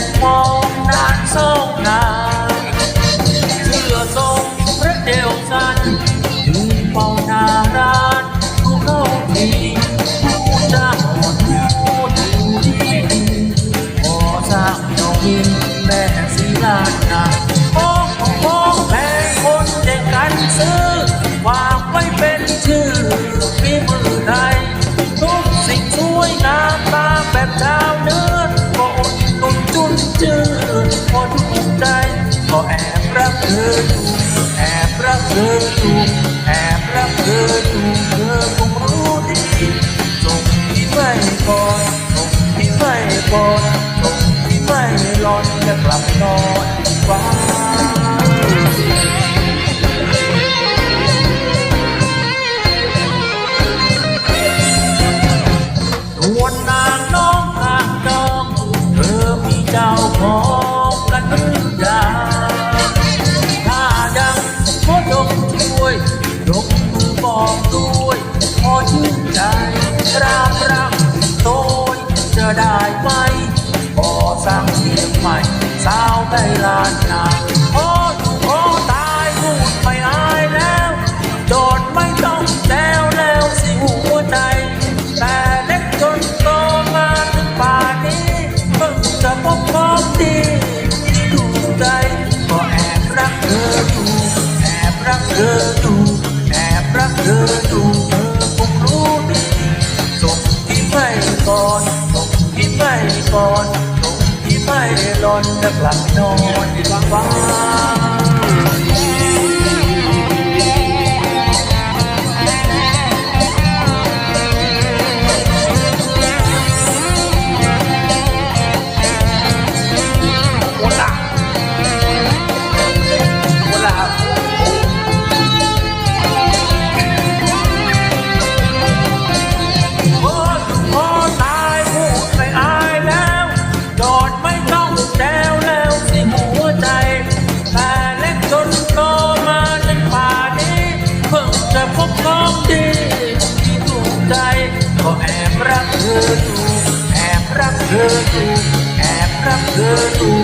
กมองนานสองนานเธอทรงพระเดวสันดูเฝ้าด้านดูเข้าทีพูดจาหดพูดดูดีดีพอสร้างน้องยิ้มแม่สีลานนาโอ้โอ้แม่คนเด็กกันซื้อวางไว้เป็นชื่อฝีมือใดทุกสิ่งสวยงามตาแบบดา เธออยู่แอบรักเธออยู่แอบรักเธออยู่เธอคงรู้ดีส่งที่ไม่ก่อนส่งที่ไม่ก่อนส่งที่ไม่หลอนจะกลับนอนฟ้า รามรักโตยจะได้ไหมขอสร้างเสียงใหม่สาวไทยลานนาขออยู่ขอตายพูดไม่อายแล้วโดดไม่ต้องแซวแล้วสิหัวใจ แต่เล็กจนโตมาถึงป่านนี้เพิ่งจะพบความดีที่ถูกใจก็แอบรักเธออยู่แอบรักเธอ ก่อนตรงที่ไม่รอนจะกลับนอนฟ้า ก็แอบรักเธออยู่แอบรักเธออยู่แอบรักเธออยู่